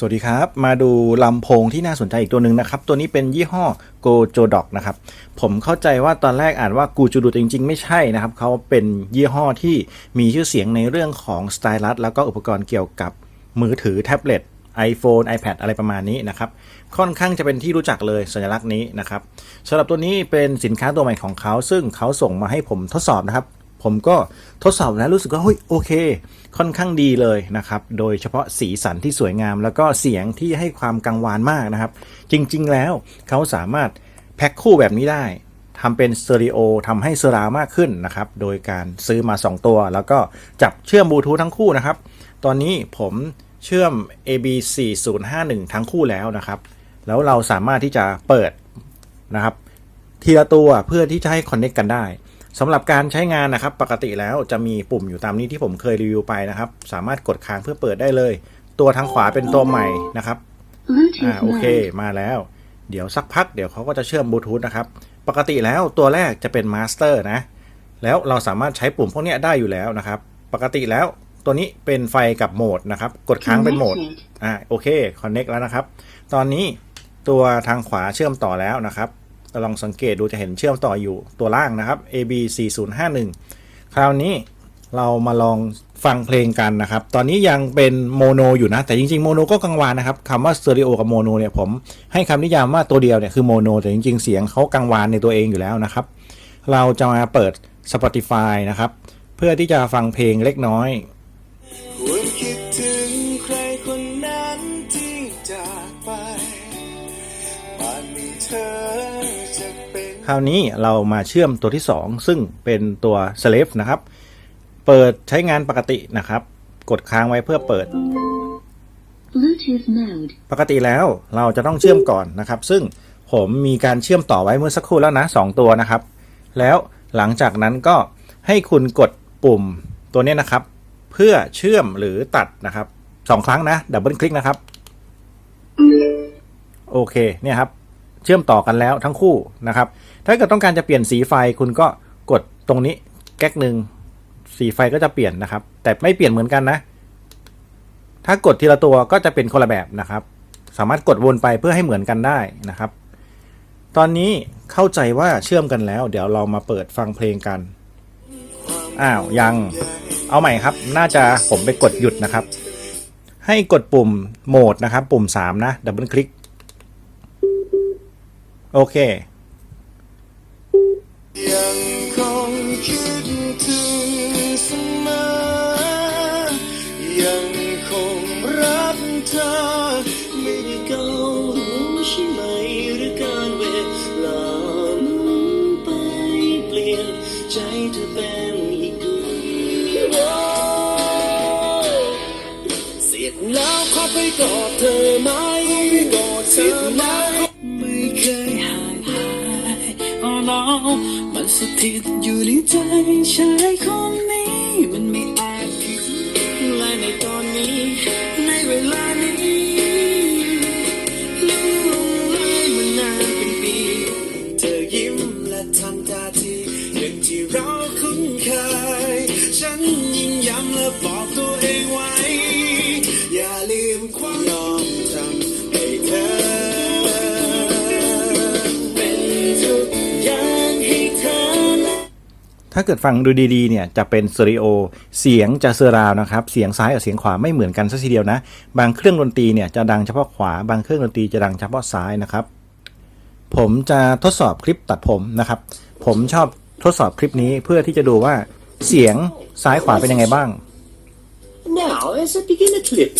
สวัสดีครับ มาดูลำโพงที่น่าสนใจอีกตัวหนึ่งนะครับ ตัวนี้เป็นยี่ห้อ Go j o d o k นะครับ ผมเข้าใจว่าตอนแรกอ่านว่า Go j o d o จริง ๆ ไม่ใช่นะครับ เขาเป็นยี่ห้อที่มีชื่อเสียงในเรื่องของสไตลัสแล้วก็อุปกรณ์เกี่ยวกับมือถือแท็บเล็ต iPhone iPad อะไรประมาณนี้นะครับ ค่อนข้างจะเป็นที่รู้จักเลยสัญลักษณ์นี้นะครับสำหรับตัวนี้เป็นสินค้าตัวใหม่ของเขา ซึ่งเขาส่งมาให้ผมทดสอบนะครับ ผมก็ทดสอบแล้วรู้สึกว่าเฮ้ยโอเค ค่อนข้างดีเลยนะครับ โดยเฉพาะสีสันที่สวยงาม แล้วก็เสียงที่ให้ความกังวานมากนะครับ จริงๆแล้วเขาสามารถแพ็คคู่แบบนี้ได้ทำเป็นสเตอริโอทำให้เซรามากขึ้นนะครับ โดยการซื้อมา 2 ตัว แล้วก็จับเชื่อมบลูทูธทั้งคู่นะครับ ตอนนี้ผมเชื่อม AB 4051 ทั้งคู่แล้วนะครับ แล้วเราสามารถที่จะเปิดนะครับทีละตัวเพื่อที่จะให้คอนเน c กกันได้ สำหรับการใช้งานนะครับปกติแล้วจะมีปุ่มอยู่ตามนี้ที่ผมเคยรีวิวไปนะครับ สามารถกดค้างเพื่อเปิดได้เลย ตัวทางขวาเป็นตัวใหม่นะครับอ่า Bluetooth โอเค mode. มาแล้ว เดี๋ยวสักพักเดี๋ยวเขาก็จะเชื่อมบลูทูธนะครับปกติแล้วตัวแรกจะเป็นมาสเตอร์นะแล้วเราสามารถใช้ปุ่มพวกเนี้ยได้อยู่แล้วนะครับ ปกติแล้วตัวนี้เป็นไฟกับโหมดนะครับ กดค้างเป็นโหมด Connected อ่าโอเคคอนเน็กแล้วนะครับ ตอนนี้ตัวทางขวาเชื่อมต่อแล้วนะครับ ลองสังเกตดูจะเห็นเชื่อมต่ออยู่ตัวล่างนะครับ AB 4051 คราวนี้เรามาลองฟังเพลงกันนะครับ ตอนนี้ยังเป็นโมโนอยู่นะ แต่จริงๆโมโนก็กังวานนะครับคำว่าสเตอริโอกับโมโนเนี่ยผมให้คำนิยามว่าตัวเดียวเนี่ยคือโมโนแต่จริงๆ เสียงเขากังวานในตัวเองอยู่แล้วนะครับ เราจะมาเปิด Spotify นะครับ เพื่อที่จะฟังเพลงเล็กน้อย คราวนี้เรามาเชื่อมตัวที่ 2 ซึ่งเป็นตัว slave นะครับ เปิดใช้งานปกตินะครับ กดค้างไว้เพื่อเปิด Bluetooth mode. ปกติแล้วเราจะต้องเชื่อมก่อนนะครับ ซึ่งผมมีการเชื่อมต่อไว้เมื่อสักครู่แล้วนะ 2 ตัวนะครับ แล้วหลังจากนั้นก็ให้คุณกดปุ่มตัวนี้นะครับ เพื่อเชื่อมหรือตัดนะครับสองครั้งนะ ดับเบิลคลิกนะครับ โอเค เนี่ยครับเชื่อมต่อกันแล้วทั้งคู่นะครับ ถ้าเกิดต้องการจะเปลี่ยนสีไฟคุณก็กดตรงนี้แก๊กหนึ่งสีไฟก็จะเปลี่ยนนะครับ แต่ไม่เปลี่ยนเหมือนกันนะ ถ้ากดทีละตัวก็จะเป็นคนละแบบนะครับ สามารถกดวนไปเพื่อให้เหมือนกันได้นะครับ ตอนนี้เข้าใจว่าเชื่อมกันแล้ว เดี๋ยวเรามาเปิดฟังเพลงกันอ้าวยังเอาใหม่ครับ น่าจะผมไปกดหยุดนะครับ ให้กดปุ่มโหมดนะครับ ปุ่ม 3 นะดับเบิลคลิก โอเคยังคงคิดถึงเสมอยังคงรักเธอไม่ได้เก่าใช่ไหมหรือการเวลามุนไปเปลี่ยนใจเธอเป็นอีกดวงเสียดแล้วขอไปกอดเธอไหมไม่กอดเธอไหม เคยหางหาย Oh no มันสถิตอยู่ในใจชายคนนี้ มันไม่อาจผิดและในตอนนี้ ในเวลานี้ลืมลงเลยมานาเป็นปีเธอยิ้มและทำตาทีอย่างที่เราคุ้นเคย ฉันยิ่งย้ำและบอกตัวเองว่า ถ้าเกิดฟังดูดีๆเนี่ยจะเป็นสเตอริโอเสียงจะเซอราวนะครับเสียงซ้ายกับเสียงขวาไม่เหมือนกันสักทีเดียวนะ บางเครื่องดนตรีเนี่ยจะดังเฉพาะขวา บางเครื่องดนตรีจะดังเฉพาะซ้ายนะครับ ผมจะทดสอบคลิปตัดผมนะครับ ผมชอบทดสอบคลิปนี้เพื่อที่จะดูว่าเสียงซ้ายขวาเป็นยังไงบ้าง Now, as I begin a clip,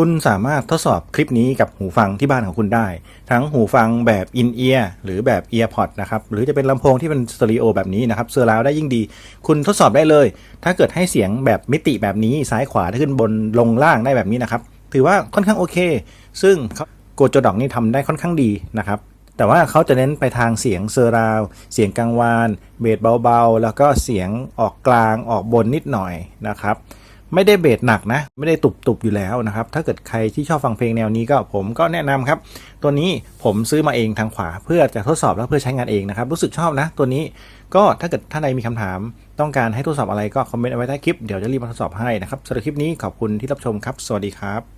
คุณสามารถทดสอบคลิปนี้กับหูฟังที่บ้านของคุณได้ ทั้งหูฟังแบบ in ear หรือแบบ earpod นะครับ หรือจะเป็นลำโพงที่เป็นสเตอริโอแบบนี้นะครับเซอร์ราวได้ยิ่งดี คุณทดสอบได้เลย ถ้าเกิดให้เสียงแบบมิติแบบนี้ซ้ายขวาขึ้นบนลงล่างได้แบบนี้นะครับ ถือว่าค่อนข้างโอเค ซึ่งโกโจดอกนี่ทำได้ค่อนข้างดีนะครับแต่ว่าเขาจะเน้นไปทางเสียงเซอร์ราว เสียงกลางวาน เบสเบาๆ แล้วก็เสียงออกกลางออกบนนิดหน่อยนะครับ ไม่ได้เบสหนักนะ ไม่ได้ตุบๆอยู่แล้วนะครับ ถ้าเกิดใครที่ชอบฟังเพลงแนวนี้ก็ผมก็แนะนำครับ ตัวนี้ผมซื้อมาเองทางขวาเพื่อจะทดสอบและเพื่อใช้งานเองนะครับ รู้สึกชอบนะ ตัวนี้ก็ถ้าเกิดท่านใดมีคำถาม ต้องการให้ทดสอบอะไรก็คอมเมนต์เอาไว้ใต้คลิปเดี๋ยวจะรีบมาทดสอบให้นะครับสำหรับคลิปนี้ขอบคุณที่รับชมครับ สวัสดีครับ